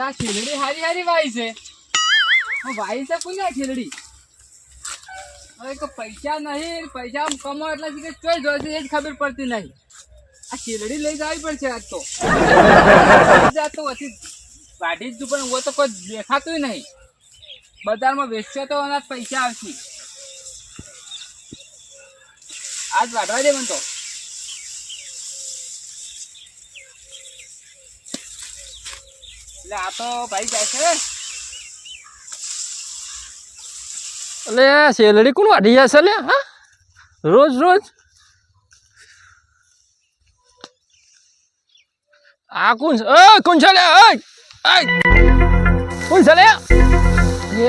લા શેરડી હારી હારી વાઈ છે. હું વાઈ છે કોને ના શેરડી હવે તો પૈસા નહીં, પૈસા કમાવ એટલે કે ચોઈ જોઈ એ જ ખબર પડતી નહીં. આ શેરડી લઈ જવી પડશે આજ તો. આજ તો પછી વાઢી જ પણ હું તો કોઈ દેખાતું નહીં. બજારમાં વેચશે તો એના પૈસા આવશે. આજ વાઢવા દે મને તો. એટલે આ તો જાય છે. કોણ વાઢી જશે લે હા? રોજ રોજ? આ કોણ છે? ઓય કોણ છે લે ઓય ઓય કોણ છે લે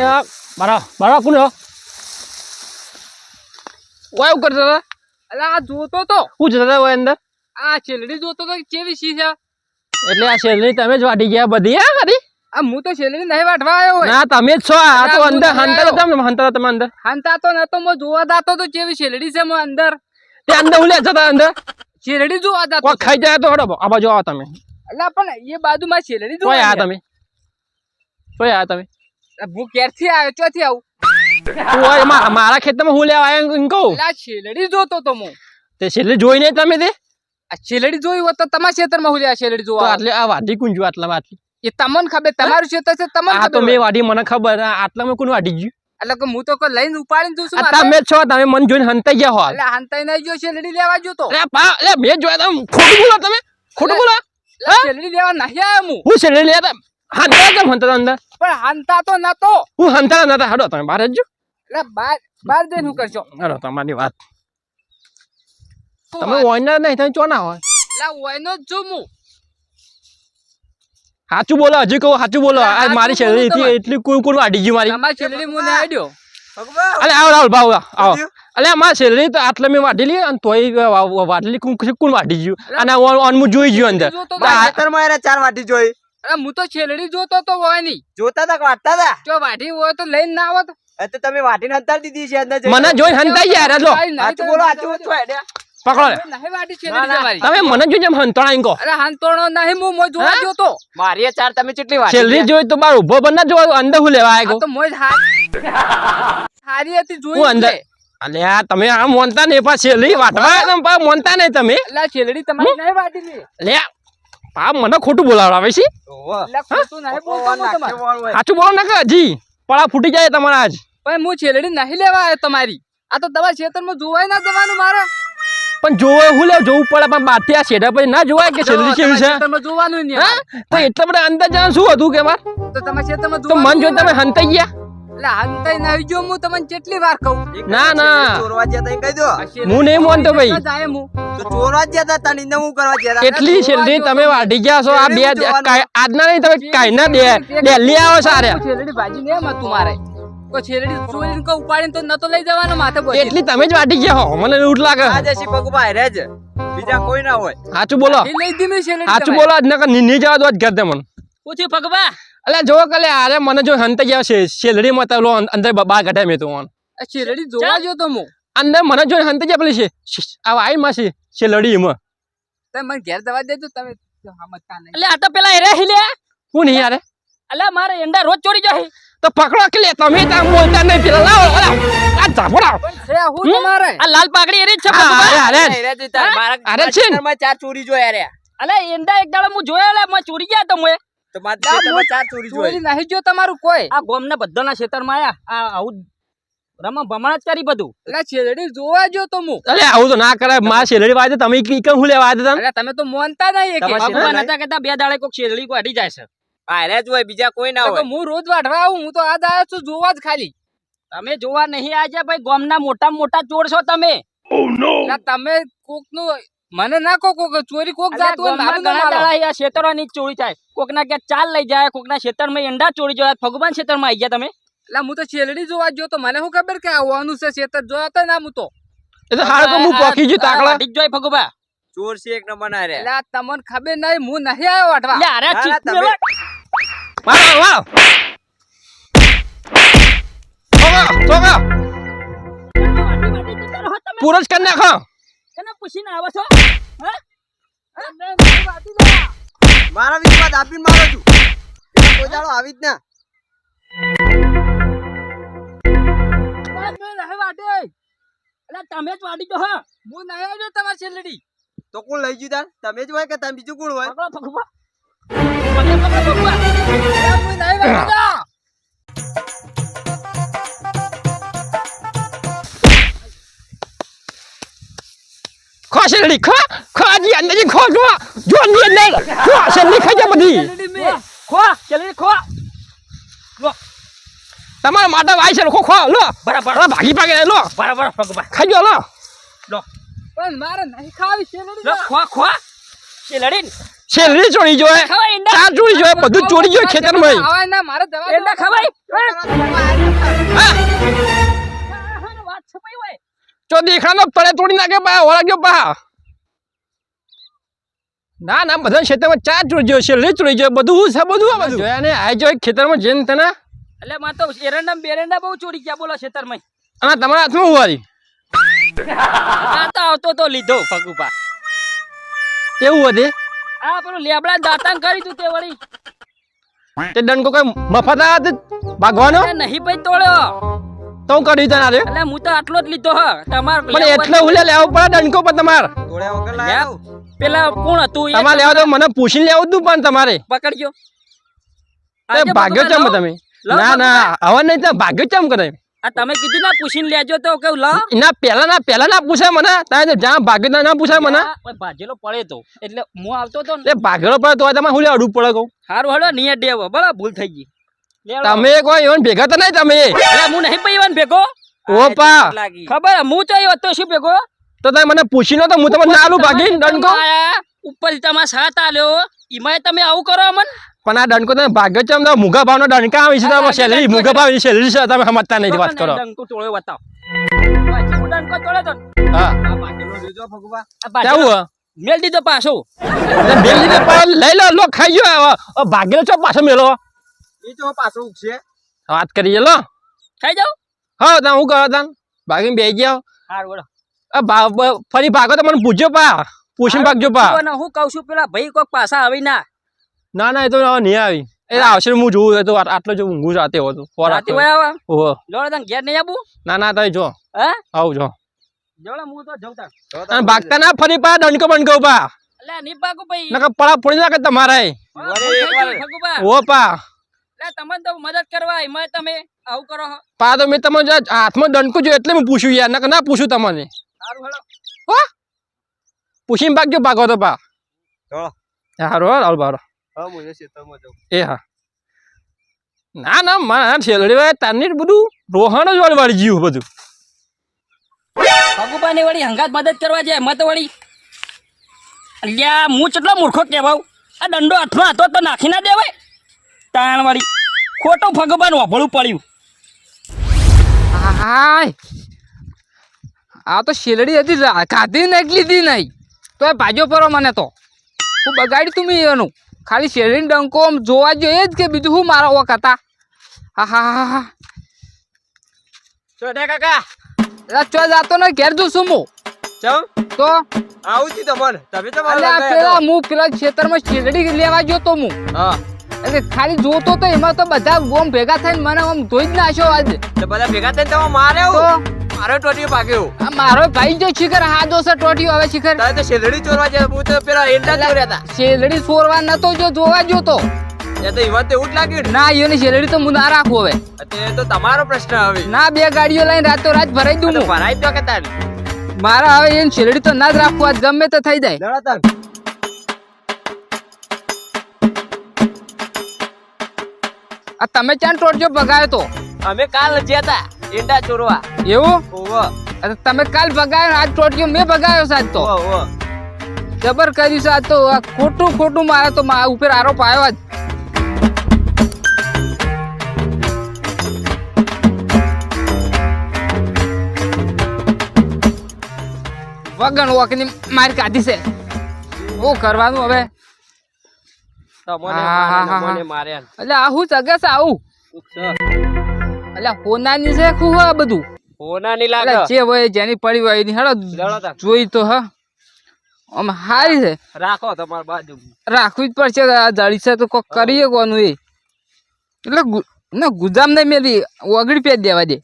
આ, મારા મારા કોણ છે? આ જોતો તો. હતા અંદર? આ છેલડી જોતો તો, કેવી સી છે? એટલે આ શેલડી તમે જ વાટી ગયા બધી હા ખરી આ હું તો શેરડી નહીં વાટવા આવ્યો હોય. ના તમે જ છો આ તો અંદર તો હંતર હંતા હંતર તમે અંદર? હંતા તો નતો મો જોવા દાતો તો કેવી શેરડી છે મો અંદર. તે અંદર હું લે જતા અંદર? શેરડી જોવા દાતો કોઈ ખાઈ જાય તો હડો આ બાજુ આવો તમે. એટલે પણ એ બાજુ માં કોઈ જોવા આ તમે. કોઈ આ તમે. હું ક્યારથી આવ્યો ચોથી આવું? મા- મારા ખેતરમાં હું લેવા આવ્યો કહું. શેરડી જોતો તો હું તે છેલ્લે જોઈ નહીં તમે તે? આ શેરડી જોયું હોત તો તમારા ખેતરમાં હું આ શેરડી જોવા આ વાઢી કોણ આટલા વાટલી એ તમને ખબર તમારું ખેતર છે તમને આ તો મેં. વાઢી મને ખબર. આટલામાં કોણ વાઢી ગયું? એટલે કે હું તો કોઈ લઈને ઉપાડીને જઉં છું આ તમે છો તમે મન જોઈને હંતાઈ ગયા હો એટલે હંતાઈ નઈ ગયો શેલડી લેવા જોતો અરે પા અરે મેં જોયા તમે ખોટું બોલો તમે. ખોટું બોલો. શેલડી લેવા નહીં આવ્યો હું. હું શેલડી લે હંતા કેમ હંતા અંદર. પણ હાંતા તો નતો. હું હંતા નતા. હડો તમે બહાર જ જો એટલે બાર બહાર જઈને હું કરશો હડો તમારી વાત. તમે? ઓયના નહીં તમે ચોના હોય એટલે ઓયનો જ છું હું સાચું બોલો હજી કહો સાચું બોલો આ મારી શેરડી હતી. એટલી કોઈ કોણ વાઢી ગયું મારી તમારી શેરડી હું નહીં આડ્યો અલે આવો રાહુલ ભાવ આવો અલે મારા શેરડી તો આટલે મેં વાઢી અને તોય વાઢેલી કોણ વાઢી ગયું અને ઓન ઓન હું જોઈ ગયો અંદર તો આ- ખેતરમાં ચાર વાટી જોઈ અરે હું તો છેલડી જોતો તો હોય નહીં જોતા તા વાટતા તા જો વાઢી હોય તો લઈને ના આવત તો તમે વાટીને હંતાડી દીધી છે અંદર મને જોઈને હંતાઈ જો બોલો. પકડો ના, ના. તમે મને એમ હંતણા અરે હાંતોણો નહીં હું મોય જોવા હા? જોતો મારી ચાર તમે કેટલી વાટી જોઈ તો બાર ઊભો બન ના જો અંદર હું લેવા આવ્યો તો મોય હારી હારી હતી હું અંદર અલે આ તમે આ મોનતા નહીં પા શેરડી વાટવા તમે પા મોનતા નહીં તમે. આ તમારી નહીં વાઢી લી. લે આ મને ખોટું બોલાવડાવે છે. સાચું બોલો ના કે હજી. પડા ફૂટી જાય તમારા આજ. પણ હું છેલડી નહીં લેવા આવ્યો તમારી. આ તો તમારા ખેતરમાં જોવાય ના જવાનું મારે. પણ જોવે હું લે જોવું પડે પણ બાથી આ શેડા પછી ના જોવાય કે શેરડી કેવી છે? તમે જોવાનું નહીં હા? તો એટલે બધા અંદર જવાનું શું હતું કે માર તો તમે ખેતરમાં તો મન જોઈને તમે હંતાઈ ગયા. એટલે હાંતાઈ નહીં જો હું તમને કેટલી વાર કહું. ના, ના. ચોરવા ગયા તા કહી દો. હું નહીં માનતો ભાઈ. જોઈને જાય હું. તો ચોરવા જ તા તને ઇન્દા હું કરવા તા? શેરડી જો તમે. વાઢી ગયા છો આ બે આજના નહીં તમે કાંઈના દે દિલ્હી આવો સારે. શેરડી ભાજી એમાં મારે. ઉપાડીને તો નતો લઈ જવાનો માથે બોલી. એટલી તમે જ વાઢી ગયા હો. મને એવું લાગે. આ જશી પગુભા હારે બીજા કોઈ ના હોય. સાચું બોલો. એ લઈ દીધી શેરડી સાચું બોલો આજ નકરની ની જવા દો જ ઘર દે મને. પૂછ્યું ભગવા એટલે જો કલે અરે મને જો હંતાઈ ગયા છે શેલડી માં અંદર બાર કાઢ્યા મેં તો ઓન. આ જોવા જો તો હું. અંદર મને જો હંતાઈ ગયા પેલી છે આ આઈ માં છે શેલડી એમાં. તમે મને ઘેર દવા દેજો તમે સમજતા નહીં એટલે આ તો પેલા હેરે હિલે કોણ નહીં યાર. એટલે મારે એંડા રોજ ચોરી જાય તો પકડો કે લે તમે તો બોલતા નહીં પેલા લાવો. આ ઝાપડા અરે હું તમારે? આ લાલ પાઘડી એરી છે. અરે અરે. તાર અરે છે. ને. ચાર ચોરી જોયા રે અલે એંડા એક દાડો હું જોયા લે મેં ચોરી ગયા તો મેં તો મારા ખેતરમાં ચાર ચોરી જોઈ. ચોરી નહીં જો તમારું કોઈ? આ ગોમના બધાના ખેતરમાં આયા. આ આવું રમા ભમણા જ કરી બધું. એટલે શેરડી જોવા જો તો મુ. અરે આવું તો ના કરાય. માં શેલડી વાજે તમે કી હું લેવા આવ્યા તમે? તો મોનતા નહીં કે ભગવાન હતા કેતા બે દાડે કોક શેરડી કોઈ હટી જાય છે. હારે જ હોય બીજા કોઈ ના હોય. હું રોજ વાઢવા આવું હું તો આજ આવ્યો છું જોવા જ ખાલી. તમે જોવા નહીં આજે ભાઈ ગોમના મોટા મોટા ચોર છો તમે. તમે કોકનું મને ના કોક ચોરી કોક જાતું હોય ને ગોમના મારું ઘણા દાડા ચોરી થાય. કોકના ક્યાં ચાલ લઈ જાય કોકના ખેતરમાં અંડા ચોરી જોયા ભગવાન ખેતરમાં આવી ગયા તમે. એટલે હું તો છેલડી જોવા જો તો મને શું ખબર કે આવવાનું છે શેતર? જોયા તો ના હું તો. એ તો હાલ તો હું પોકી ગયું તાકડા. વાઢી જોય ભગવા ચોર છે એક નંબર ના રે. એટલે આ તમને ખબર નહીં હું નહીં આવ્યો વાઢવા. અરે ના, ના, તમે-. વાળો વાળો છોકરા. પૂરો જ કરી નાખો કેને પૂછીને આવો છો મારા વિશ્વાસ આપીને મારો છું. કોઈ દાડો આવી જ ના તમે જ વાટી દો હા. હું નહીં આવ્યો તમારી છેલ્લેડી તો કોણ લઈ ગયું તાર? તમે જ હોય કે તમે બીજું કોણ હોય? પકડો ભગવા પકડો, પકડો, ભગવા. હું નહીં વાગતા ખો શેરડી ખો ખો જી અંદર જી ખો જો જો ની અંદર ખો શેરડી ખાઈ જા બધી શેલડી મેં ખો ચલી ખો તમારા માટે વાય છે ખો ખો લો બરાબર ભાગી ભાગે લો બરાબર ભગવા ખાઈ જો લો પણ મારે નહીં ખાવી લો ખો ખો શેલડી ને. શેરડી ચોરી જોય ચાર ચોરી જોય બધું ચોરી જોય ખેતરમાં આવાય ના મારે દવા ઈંડા ખવાય હા. આહાનો વાત છપાઈ હોય. તો દેખાનો તળે તોડી નાખે પા વળગ્યો પા ના ના બધા ખેતરમાં ચાર ચોરી જોય શેરડી ચોરી જોયો બધું છે બધું આ બધું? જોયા ને આ જો ખેતરમાં જઈને તને એટલે માં તો એરંડા બેરંડા બહુ ચોરી ગયા બોલો ખેતરમાં અને તમારા હાથમાં હું વાળી? આ તો આવતો તો લીધો ફગુપા કેવું હતી? આ પેલું લેબડા દાતાન કરી તું તે વળી. તે દંડકો કઈ મફત આવ્યા તે ભાગવાનો નહીં ભાઈ તોડ્યો. તો હું કરી તને એટલે હું તો આટલો જ લીધો હ. તમાર પણ એટલે ઉલે લેવો પડે ડંકો પણ તમારે. તોડ્યા વગર લાયા પેલા કોણ હતું? તમારે લેવા તો મને પૂછીને લેવું તું પણ તમારે. પકડજો. તે ભાગ્યો ચમ તમે? ના ના હવે નહીં તો ભાગ્યો ચમ કરે? આ તમે કીધું ના પૂછીને લેજો તો કેવું લો. ના પેલા ના પેલા ના પૂછાય મને. તારે જ્યાં ભાગ્યો ના પૂછાય મને. ભાજેલો પડે તો. એટલે હું આવતો તો ને. ભાગેલો પડે તો તમે હું લે અડવું પડે કહું? હારું હળો નિયર દેવો. બરાબર ભૂલ થઈ ગઈ. તમે કોઈ એવન ભેગા તો નહીં તમે. હું નહીં પૈવાન ભેગો? ઓપા. ખબર હું તો હતો શું ભેગો? તો તમે મને પૂછી લો તો હું તમને આલું ભાગી દંડકો આયા, ઉપરથી તમારા સાથ આલ્યો. એમાંય તમે આવું કરો અમન. પણ આ ડંકો તમે ભાગ્ય ચમ તો મુગા ભાવનો ડંકા આવી છે તમે સેલરી મુગા ભાવ સેલરી છે તમે સમજતા નહીં વાત કરો. ડંકો તોડ્યો બતાવ. ડંકો તો હા? ભગવા મેલ દીધો પાછો લઈ લો લો ખાઈ ગયો હવે. ચો પાછો મેલો. એ તો પાછો ઉગશે. વાત કરીએ લો. ખાઈ જાવ હા તમે હું કરો તાન ભાગીને બેસી હારું બ- ફરી ભાગો તો મને પૂછજો પા. પૂછીને ભાગજો પા. હું કહું છું પેલા ભાઈ કોક પાછા આવી ના. ના ના એ તો નહીં આવી. એ આવશે હું જોઉં એ તો આટલો જો ઊંઘું રાતે હતો ફોર રાતે હોય આવે? ઓહો. જોડે તને ઘેર નહીં આપું? ના ના તમે જો. હે? આવ જો. જોડે હું તો જઉં તાર. અને ભાગતા ના ફરી પા દંડકો બંડકો પા. એટલે ની પાકું ભાઈ. નકર પડા ફોડી નાખે તમારે. હા. ઓ પા. તમને તો મદદ કરવા એમાં તમે આવું કરો પા તો મેં તમને જો હાથમાં દંડકો જો એટલે મેં પૂછ્યું યાર નકર ના પૂછું તમને. સારું હેલો. પૂછીને ભાગજો ભાગો તો પા. ચલો. હારો હાલ બારો. હા હું એ હા. ના ના મારા છેલડી વાય તારની બધું રોહણ જ વાળી વાળી જીવ બધું. ભગુભા ને વળી હંગાત મદદ કરવા જાય મત તો વળી. અલ્યા હું કેટલો મૂર્ખો કહેવાઉ? આ દંડો હાથમાં હતો તો નાખી ના દેવાય. તાણ વળી. ખોટું ભગવાન વાભળું પડ્યું. હાય આ તો શેલડી હતી ખાધી ને એટલી દી નહીં. તો એ ભાજો પરો મને તો. હું બગાડી તું મેં એનું. ખાલી શેરડી ડંકો આમ જોવા જોઈએ જ કે બીજું શું મારા ઓક હતા? હા હા હા હા. ચોટે કાકા. એટલે ચો જાતો ને ઘેર જો શું હું. ચમ? તો? આવું છું તમને. તમે તો આ પેલા હું પેલા ખેતરમાં શેરડી લેવા ગયો તો હું. હા. એટલે ખાલી જોતો તો એમાં તો બધા ગોમ ભેગા થઈને મને આમ ધોઈ જ નાખ્યો આજે. તો બધા ભેગા થઈને તમે મારે તો? મારો ટોટીઓ પાક્યો આ મારો ભાઈ જો શિખર હાદો છે ટોટીઓ હવે શિખર. તારે તો શેલડી ચોરવા જાય હું તો પેલા એંડા ચોર્યા હતા શેરડી સોરવા નતો જો જોવા જોતો એ તો ઈવન તો એવું જ લાગ્યું ના. એની શેલડી તો હું ના રાખું હવે. તે તો તમારો પ્રશ્ન હવે. ના બે ગાડીઓ લઈને રાતો રાત ભરાઈ દઉં તો હું. ભરાઈ જ દો કે તારે. મારા હવે એની શેરડી તો ના જ રાખવું આ ગમે તો થઈ જાય. આ તમે ક્યાં ટોટજો ભગાયો તો? અમે કાલ જ્યાં હતા એંડા ચોરવા. એવું? ઓવો તમે કાલ ભગાયો આજ ટોટિયો મેં ભગાયો સાહેબ તો. જબર કર્યું આજ તો ખોટું ખોટું મારે તો મારા ઉપર આરોપ આવ્યો જ. વગણ વકની મારી કાઢી છે. શું કરવાનું હવે? તમને. માર્યા. એટલે આ હું છે આવું. એટલે હોનાની છે શું આ બધું. હોના ની લાગે જે હોય જેની પડી હોય એની હેડો જોઈ તો હા. આમ હારી છે. રાખો તમારી બાજુ. રાખવી જ પડશે આ જડી છે તો કોક કરીએ કોનું એ. એટલે ના ગુદામ નહીં મેલી ઓગળી પેજ દેવા દે.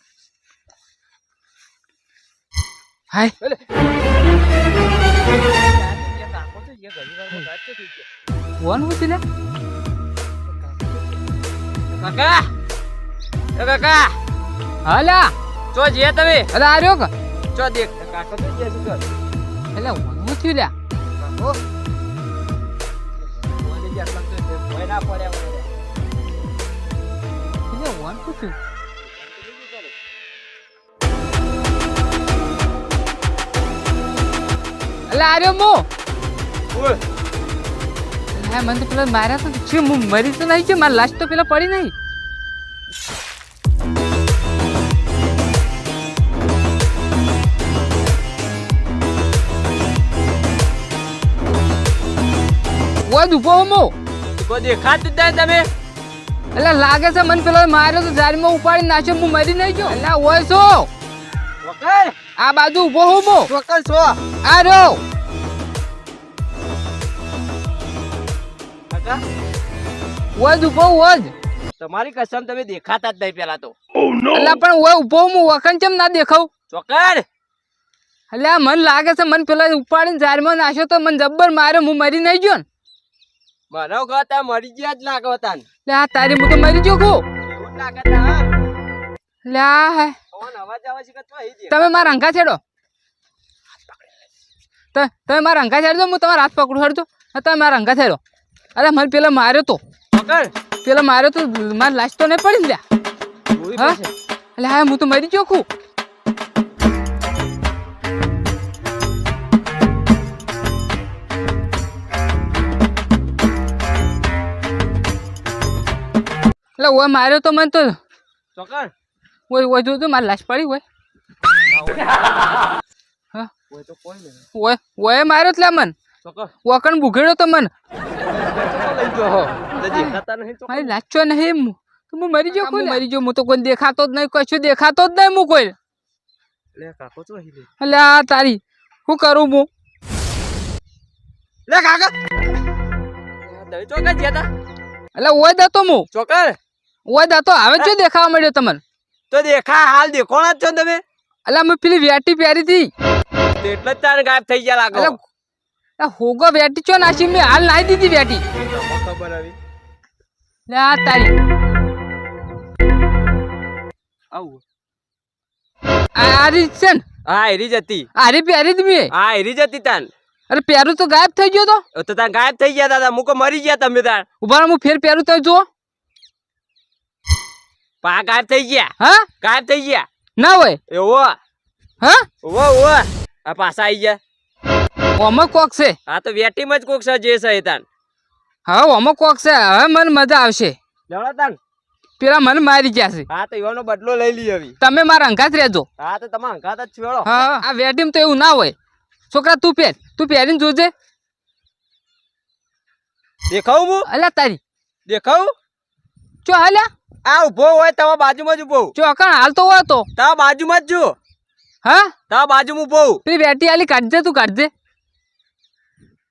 હાય. કોણ હતું કાકા. કાકા. હાલ્યા ચો જે તમે. અરે આ રહ્યો કે? ચો દેખ. કાકો તો જે છે એટલે હું થયું લ્યા. કાકો. મને જે આટલા તો ભય ના પડ્યા મને. એટલે શું થયું એટલે આ રહ્યો મો. બોલ. હા મને તો પેલા માર્યા તો છે હું મરી તો નહીં છે મારી લાશ તો પેલા પડી નહીં. ઊભો હું મો કોઈ દેખાતું જ તમે. એટલે લાગે છે મને પેલો માર્યો તો જારીમાં ઉપાડી નાખ્યો હું મરી નહીં ગયો. એટલે હોય છો. આ બાજુ ઊભો હું મો ચોક્કસ છો. આ રહ્યો કાકા. ઊભો વધ તમારી કસમ તમે દેખાતા જ નહીં પેલા તો. એટલે પણ ઓય ઊભો હું વખણ કેમ ના દેખાવ? ચોકડ એટલે મને લાગે છે મન પેલા ઉપાડીને જારમાં નાખ્યો તો મને જબ્બર માર્યો હું મરી નહીં ગયો ને. મને કહો તમે મરી ગયા જ લાગો તાન લે આ તારી હું તો મરી ગયો કો એવું લાગે તા એટલે આ હે. ફોન અવાજ આવે છે કે તો અહીં દેખ. તમે મારા અંકા છેડો. ત- તમે મારા અંકા છેડો હું તમારા હાથ પકડું હડતો તમે મારા અંકા છેડો. અરે મને પેલા માર્યો તો. પકડ. પેલા માર્યો તો મારી લાશ તો નહીં પડી ને લ્યા. હા? એટલે હા હું તો મરી ગયો ખું. એટલે ઓય માર્યો તો મને તો ચોકર ઓય ઓય જોજો મારી લાશ પડી હોય. હા. કોઈ તો કોઈ નહીં. ઓય ઓય માર્યો એટલે મન. ચોકર ઓકણ બુઘેડો તો મન. લઈ જો હો. તો ખાતા નહીં તો મારી લાચો નહીં હું તો મુ મરી ગયો કોઈ મરી ગયો. હું તો કોઈ દેખાતો જ નહીં કશું દેખાતો જ નહીં હું કોઈ. લે કાકો તો અહીં લે. એટલે આ તારી હું કરું હું? લે કાકા. દઈ ચોકર જેતા એટલે ઓય દતો હું. ચોકર ઓય દાતો હવે શું દેખાવા મળ્યો તમને તો દેખા હાલ દેખોણા જ છો તમે. એટલે અમે પેલી વેટી પહેરી હતી. એટલે જ તારે ગાયબ થઈ ગયા લાગો. એટલે હોગો વેટી છો નાસી મેં હાલ નાઈ દીધી વેટી. ખબર આવી. આ તારી. આવું. આ રીત છે ને. હા હેરી જતી આરી પહેરી હતી મેં. હા હેરી જતી તાન. અરે પેરું તો ગાયબ થઈ ગયો તો. તો તાન ગાયબ થઈ ગયા દાદા. મુકો મરી ગયા તમે તાર. ઊભા હું ફેર પહેરું તો જુઓ. પા ગાયબ થઈ ગયા. હા? ગાયબ થઈ ગયા. ના હોય. એવો હા? ઓવો ઓવો આ પાછા આવી ગયા. ઓમાં કોક છે. આ તો વેટીમાં જ કોક છે જે છે તાન હવે ઓમાં કોક છે. હવે મને મજા આવશે. લેવડા તાન. પેલા મને મારી ગયા છે. હા તો એવાનો બદલો લઈ લઈ હવે. તમે મારા અંગાત રહેજો. હા તો તમે હંકાત જ છોડો. હા આ વેડિંગ તો એવું ના હોય. છોકરા તું પહેર તું પહેરીને જોજે. દેખાવું હું? અલ્યા તારી. દેખાવું? ચો હાલ્યા? આ ઊભો હોય તમારા બાજુમાં જ ઊભો. ચો અકણ હાલ હોય તો. તારા બાજુમાં જ જો. હા? તારા બાજુમાં ઊભો. પેલી બેટી આલી કાઢજે તું કાઢજે.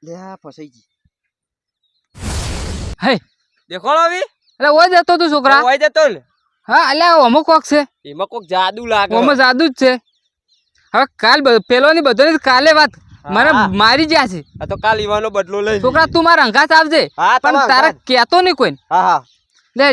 લે આ ફસાઈ ગઈ. હે. દેખો આવી? એટલે ઓય જતો તું છોકરા. ઓય જતો ને. હા અલ્યા ઓમો કોક છે. એમાં કોક જાદુ લાગે. ઓમો જાદુ જ છે. હવે કાલ પેલો ની બધો કાલે વાત. મને મારી જ્યાં છે. આ તો કાલ ઈવાનો બદલો લઈ. છોકરા તું મારા અંગાત આવજે. પણ તારા કેતો નહીં કોઈ હા હા. લે